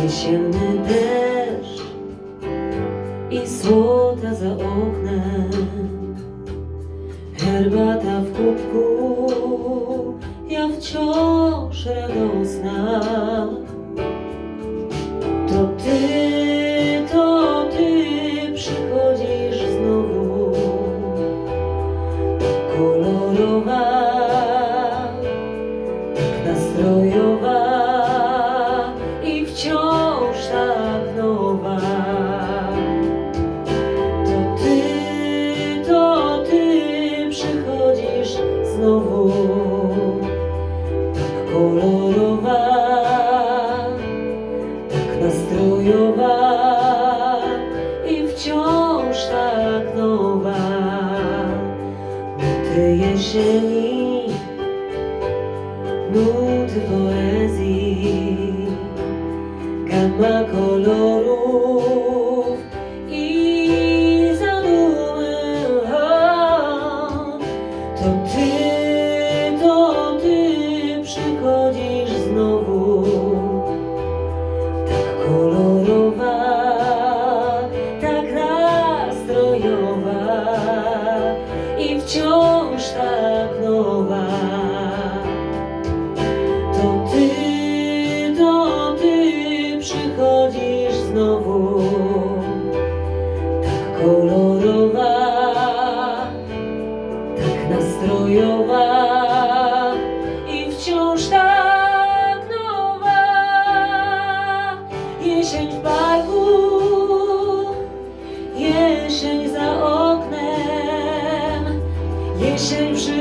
священный дождь И свода за окном Гербата в кубку Я в чош радостна znowu, tak kolorowa, tak nastrojowa i wciąż tak nowa. Nuty jesieni, nuty poezji, gama kolorów i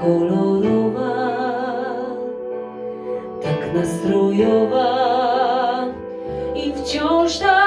kolorowa, tak nastrojowa i wciąż tak